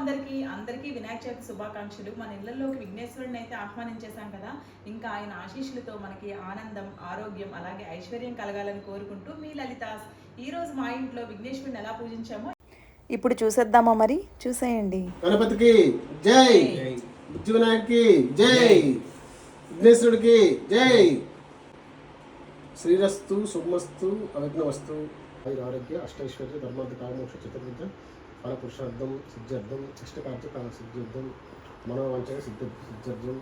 అందరికీ అందరికీ వినాయక చవితి శుభాకాంక్షలు. మన ఇళ్ళలోకి విఘ్నేశ్వరుని అయితే ఆహ్వానించేశాం కదా. ఇంకా ఆయన ఆశీస్సులతో మనకి ఆనందం ఆరోగ్యం అలాగే ఐశ్వర్యం కలగాలని కోరుకుంటూ మీ లలిత ఈ రోజు మా ఇంట్లో విఘ్నేశ్వరుని ఎలా పూజించామో ఇప్పుడు చూసేద్దామా మరి? చూసేయండి. గణపతికి జై! బుద్ధి వినాయకుడికి జై! విఘ్నేశ్వరుడికి జై! శ్రీరస్తు శుభమస్తు అవిఘ్నవస్తు ఆరోగ్య అష్టైశ్వర్య ధర్మార్థ కామోక్ష చతుర్విద్య ఫలపురుషార్థం సిద్ధ్యర్థం ఇష్టకార్య కాల సిద్ధ్యర్థం మనోవాంఛ సిద్ధ సిద్ధ్యర్థం.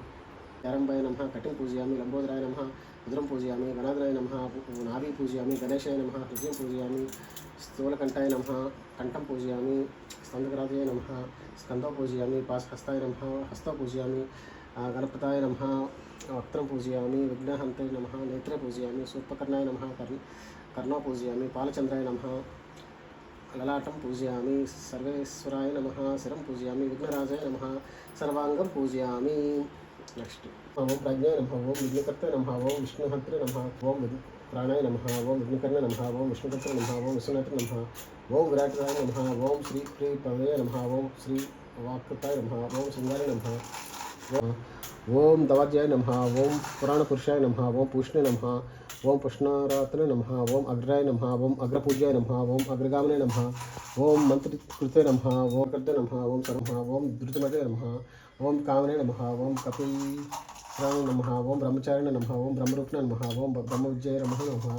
యారంభాయ నమ కటిం పూజయామి లంబోదరాయ నమ ఉదరం పూజయామి గణాధరాయ నమ నాభి పూజయామి గణేశాయ నమ హృదయం పూజయామి స్థూలకంఠాయ నమ కంఠం పూజయామి స్కందకరాజాయ నమ స్కందో పూజయామి పాశహస్తాయ నమ హస్తో పూజయామి గణపతాయ నమ వక్త్రం పూజయామి విఘ్నహంతాయ నమ నేత్రే పూజయామి సూర్పకర్ణాయ నమ కర్ణ కర్ణో పూజయామి పాలచంద్రాయ నమ లలాటం పూజయామి సర్వేశ్వరాయ నమ శరం పూజయామి విఘ్నరాజాయ నమ సర్వాంగం పూజయామి నెక్స్ట్ ఓం ప్రజ్ఞాయ నమ ఓం విఘ్నకర్త నమ ఓం విష్ణుహత్ర నమ ఓం విఘ్- ప్రాణాయ నమ ఓం విఘ్నకర్ణ నమ ఓం విష్ణుకర్త నమ ఓం విశ్వనాథ నమ ఓం విరాటరాయ నమ ఓం శ్రీ ప్రీ పవయ నమ ఓం శ్రీ వాకృతాయ నమ ఓం శృంగార నమ ఓం దవాధ్యాయ నమ ఓం పురాణపురుషాయ నమ ఓం పూష్ణే నమ ఓం పుష్ణారాత్ర నమ ఓం అగ్రాయ నమ ఓం అగ్రపూజ్యాయ నమ ఓం అగ్రగామనే నమ ఓం మంత్రికృతే నమ ఓం కర్త నమ ఓం సర్మ ఓం ధృతమతే నమ ఓం కామనే నమ ఓం కపిరాయ నమ ఓం బ్రహ్మచారిణ నమ ఓం బ్రహ్మరూపిణ నమ ఓం బ్రహ్మ విజయ నమ నమ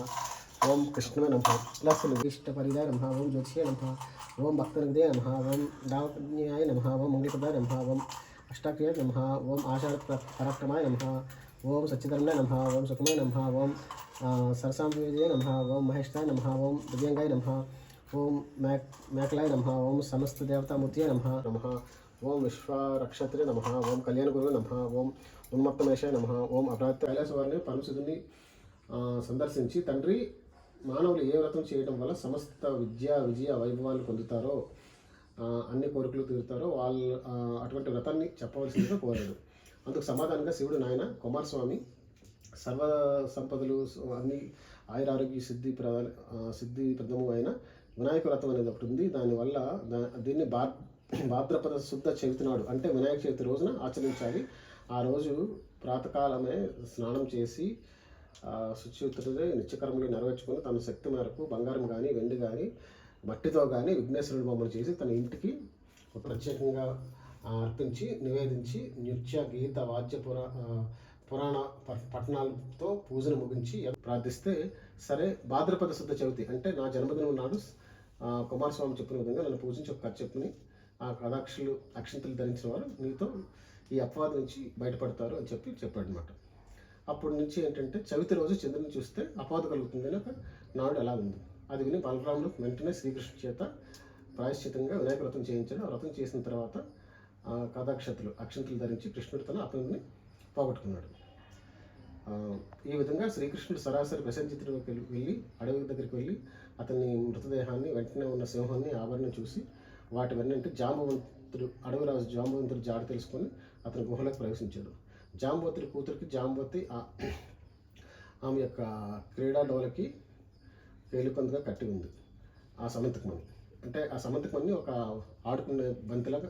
ఓం కృష్ణ నమ ప్లస్ ఇష్టపరిదాయ నమ ఓం జ్యోతిషే నమ ఓం భక్తనిదే నమ ఓం దావన్యాయ నమ ఓం మంగళపదాయ నమ ఓం అష్టాక్రియ నమ ఓం ఆషాఢ పరాక్రమాయ నమ ఓం సచ్చిధర్మాయ నమ ఓం సుఖమే నమ ఓం సరసాంబిజయ నమ ఓం మహేష్టాయ నమ ఓం దివ్యంగాయ నమ ఓం మేక్ మేకలాయ నమ ఓం సమస్త దేవతామూర్తియ నమ నమ ఓం విశ్వరక్షత్రే నమ ఓం కళ్యాణ గురువు నమ ఓం ఉన్మత్తమేషాయ నమ ఓం అపరాధ కైలాసవారిని పరమశుద్ధుని సందర్శించి తండ్రి మానవులు ఏ వ్రతం చేయడం వల్ల సమస్త విద్య విజయ వైభవాన్ని పొందుతారో అన్ని కోరికలు తీరుతారో వాళ్ళు అటువంటి వ్రతాన్ని చెప్పవలసిందిగా కోరాడు. అందుకు సమాధానంగా శివుడు నాయన కుమారస్వామి సర్వ సంపదలు స- అన్ని ఆయురారోగ్య సిద్ధి ప్రధాన సిద్ధి ప్రథము అయిన వినాయక వ్రతం అనేది ఒకటి ఉంది. దానివల్ల దా- దీన్ని భా భాద్రపద శుద్ధ చవితి నాడు అంటే వినాయక చవితి రోజున ఆచరించాలి. ఆ రోజు ప్రాతకాలమే స్నానం చేసి ఆ, శుచియుతుడే నిత్యకర్మలు నెరవేర్చుకుని తన శక్తి మేరకు బంగారం కానీ వెండి కానీ మట్టితో కానీ విఘ్నేశ్వరుడు బొమ్మలు చేసి తన ఇంటికి ఒక ప్రత్యేకంగా అర్పించి నివేదించి నృత్య గీత వాద్య పురా పురాణ పట్టణాలతో పూజను ముగించి ప్రార్థిస్తే సరే భాద్రపద శుద్ధ చవితి అంటే నా జన్మదినం నాడు కుమారస్వామి చెప్పిన విధంగా నన్ను పూజించి ఒక కథ చెప్పుని ఆ కథాక్షులు అక్షంతలు ధరించిన వారు నీతో ఈ అపవాదం నుంచి బయటపడతారు అని చెప్పి చెప్పాడనమాట అప్పటి నుంచి ఏంటంటే చవితి రోజు చంద్రుని చూస్తే అపవాదం కలుగుతుంది అని ఒక నాడు ఎలా ఉంది. అది విని బలరాముడు వెంటనే శ్రీకృష్ణుడి చేత ప్రాయశ్చితంగా వినాయక వ్రతం చేయించాడు. ఆ వ్రతం చేసిన తర్వాత కథాక్షతులు అక్షంతులు ధరించి కృష్ణుడు తన అతనిని పోగొట్టుకున్నాడు. ఈ విధంగా శ్రీకృష్ణుడు సరాసరి ప్రసంజితుడికి వెళ్ళి అడవి దగ్గరికి వెళ్ళి అతని మృతదేహాన్ని వెంటనే ఉన్న సింహాన్ని ఆభరణం చూసి వాటి వెన్నంటే జాంబవంతుడు అడవిరాజు జాంబవంతుడు జాడ తెలుసుకొని అతని గుహలోకి ప్రవేశించాడు. జాంబవతుడి కూతురికి జాంబవతి ఆ- ఆమె యొక్క క్రీడా డోలకి వేలుకొందుగా కట్టి ఉంది ఆ సమంతకమని అంటే ఆ సమంతకమని ఒక ఆడుకునే బంతిలాగా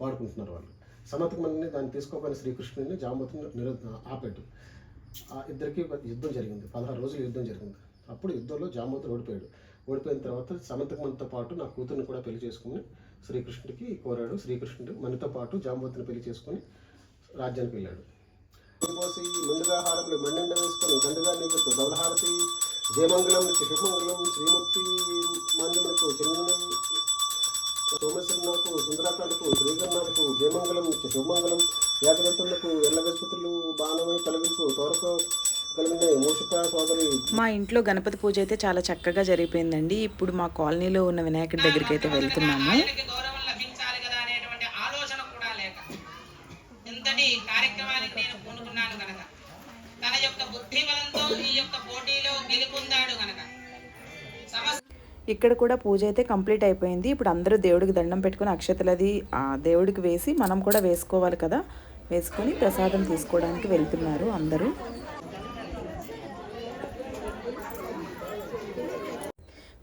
వాడుకుంటున్నారు వాళ్ళు. సమంతకమని దాన్ని తీసుకోపోయిన శ్రీకృష్ణుని జాంబవతిని నిరో ఆపాడు ఆ ఇద్దరికి యుద్ధం జరిగింది. పదహారు రోజులు యుద్ధం జరిగింది. అప్పుడు యుద్ధంలో జాంబవతుడు ఓడిపోయాడు. ఓడిపోయిన తర్వాత సమంతకమనితో పాటు నా కూతుర్ని కూడా పెళ్ళి చేసుకుని శ్రీకృష్ణుడికి కోరాడు. శ్రీకృష్ణుడు మనతో పాటు జాంబవతిని పెళ్ళి చేసుకుని రాజ్యానికి వెళ్ళాడు. పోసి ముందుగా హారములు మండిండ వేసుకొని దండుగా నీకు బౌలహారతి జయమంగళం శిశుమంగళం శ్రీమూర్తి మాన్యములకు చిన్న సోమేశ్వరునకు సుందరాకాండకు శ్రీకర్ణాలకు జయమంగళం శుభమంగళం యాదగంటులకు ఎల్లగస్పతులు బాణమే తొలగింపు తోరక మా ఇంట్లో గణపతి పూజ అయితే చాలా చక్కగా జరిగిపోయిందండి. ఇప్పుడు మా కాలనీలో ఉన్న వినాయకుడి దగ్గరికి అయితే వెళ్తున్నాము. ఇక్కడ కూడా పూజ అయితే కంప్లీట్ అయిపోయింది. ఇప్పుడు అందరూ దేవుడికి దండం పెట్టుకుని అక్షతలది ఆ దేవుడికి వేసి మనం కూడా వేసుకోవాలి కదా. వేసుకొని ప్రసాదం తీసుకోవడానికి వెళ్తున్నారు అందరూ.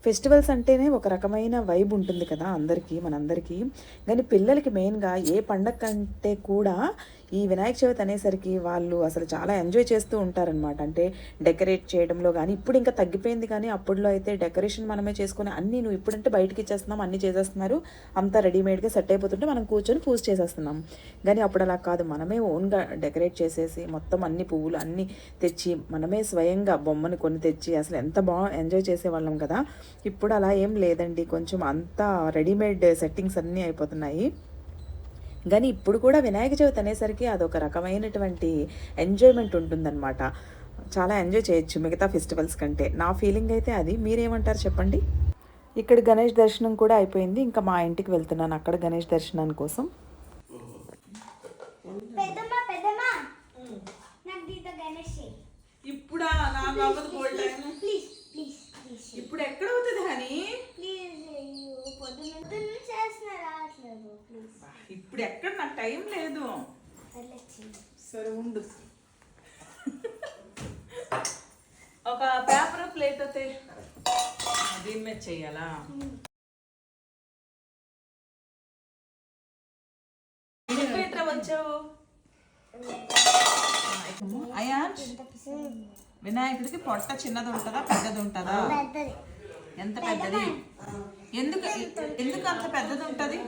ఫెస్టివల్స్ అంటేనే ఒక రకమైన వైబ్ ఉంటుంది కదా అందరికీ మనందరికీ. కానీ పిల్లలకి మెయిన్గా ఏ పండగ కంటే కూడా ఈ వినాయక చవితి అనేసరికి వాళ్ళు అసలు చాలా ఎంజాయ్ చేస్తూ ఉంటారనమాట అంటే డెకరేట్ చేయడంలో కానీ ఇప్పుడు ఇంకా తగ్గిపోయింది కానీ అప్పుడులో అయితే డెకరేషన్ మనమే చేసుకుని అన్నీ నువ్వు ఇప్పుడంటే బయటికి ఇచ్చేస్తున్నాం అన్నీ చేసేస్తున్నారు అంతా రెడీమేడ్గా సెట్ అయిపోతుంటే మనం కూర్చొని పూజ చేసేస్తున్నాం. కానీ అప్పుడు అలా కాదు మనమే ఓన్గా డెకరేట్ చేసేసి మొత్తం అన్ని పువ్వులు అన్నీ తెచ్చి మనమే స్వయంగా బొమ్మని కొని తెచ్చి అసలు ఎంత బాగా ఎంజాయ్ చేసేవాళ్ళం కదా. ఇప్పుడు అలా ఏం లేదండి కొంచెం అంతా రెడీమేడ్ సెట్టింగ్స్ అన్నీ అయిపోతున్నాయి. కానీ ఇప్పుడు కూడా వినాయక చవితి అనేసరికి అదొక రకమైనటువంటి ఎంజాయ్మెంట్ ఉంటుందన్నమాట. చాలా ఎంజాయ్ చేయొచ్చు మిగతా ఫెస్టివల్స్ కంటే. నా ఫీలింగ్ అయితే అది. మీరేమంటారు చెప్పండి? ఇక్కడ గణేష్ దర్శనం కూడా అయిపోయింది. ఇంకా మా ఇంటికి వెళ్తున్నాను అక్కడ గణేష్ దర్శనం కోసం. ఇప్పుడు? ఎక్కడ అవుతుంది హనీ ఇప్పుడు ఎక్కడ నాకు టైం లేదు. సరే ఉండు. ఒక పేపర్ ప్లేట్ అయితే దీని మీద చెయ్యాలా వచ్చావు? అయ్యా వినాయకుడికి పొట్ట చిన్నది ఉంటుందా పెద్దది ఉంటుందా? ఎంత పెద్దది? ఎందుకు ఎందుకు అంత పెద్దది ఉంటది?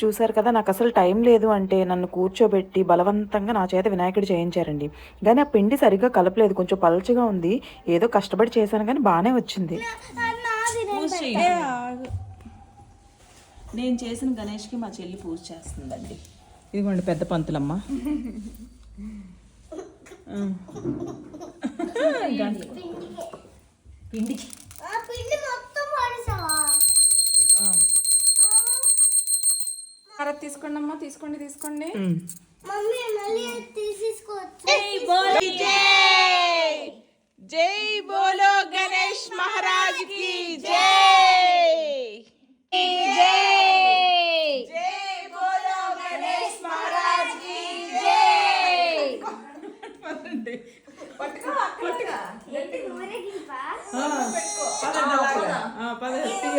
చూశారు కదా నాకు అసలు టైం లేదు అంటే నన్ను కూర్చోబెట్టి బలవంతంగా నా చేత వినాయకుడు చేయించారండి. కానీ ఆ పిండి సరిగ్గా కలపలేదు కొంచెం పలచగా ఉంది. ఏదో కష్టపడి చేశాను కానీ బాగానే వచ్చింది. నేను చేసిన గణేష్కి మా చెల్లి పూజ చేస్తుందండి. ఇదిగోండి పెద్ద పంతులమ్మ. పిండికి ఆ పిండి మొత్తం పడేసావా హారతి తీసుకోండి అమ్మా తీసుకోండి తీసుకోండి. జై బోలో గణేష్ మహారాజ్కి జై జై బోలో గణేష్ మహారాజ్కి జై పదండి పట్టుకో పట్టుకో ఊరేగింపా పదండి అలాగా. ఆ, పదండి తీయండి. పట్టుకో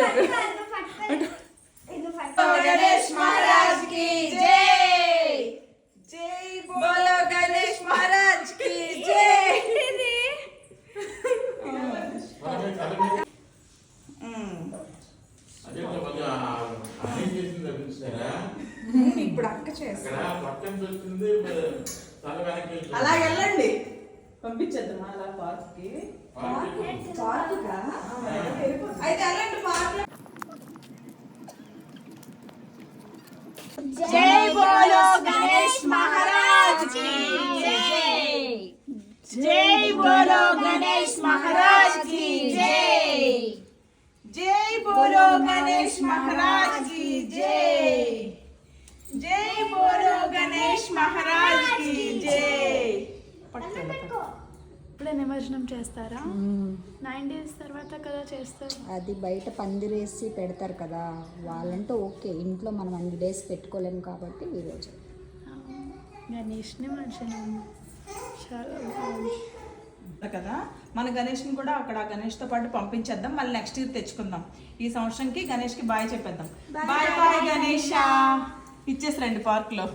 గణేష్ మహారాజ్కి జై! జై బోలో గణేష్ మహారాజ్కి జై! ఇప్పుడు అక్క చేస్తా అలా వెళ్ళండి. పంపించేద్దాం అలా పార్క్ కి అయితే వెళ్ళండి పార్క్ జై బోలో గణేష్ మహారాజ్కి జై జై బోలో గణేష్ మహారాజ్కి జై జై బోలో గణేష్ మహారాజ్కి జై జై బోలో గణేష్ మహారాజ్కి జై ఇప్పుడే నిమజ్జనం చేస్తారా? నైన్ డేస్ తర్వాత కదా చేస్తారు. అది బయట పందిరేసి పెడతారు కదా వాళ్ళంటే ఓకే ఇంట్లో మనం అన్ని డేస్ పెట్టుకోలేము కాబట్టి ఈరోజు గణేష్ నిమజ్జనం. చాలా బాగుంది కదా మన గణేష్ని కూడా అక్కడ గణేష్తో పాటు పంపించేద్దాం మళ్ళీ నెక్స్ట్ ఇయర్ తెచ్చుకుందాం. ఈ సంవత్సరంకి గణేష్కి బాయ్ చెప్పేద్దాం. బాయ్ బాయ్ గణేష ఇచ్చేసి రండి పార్క్లో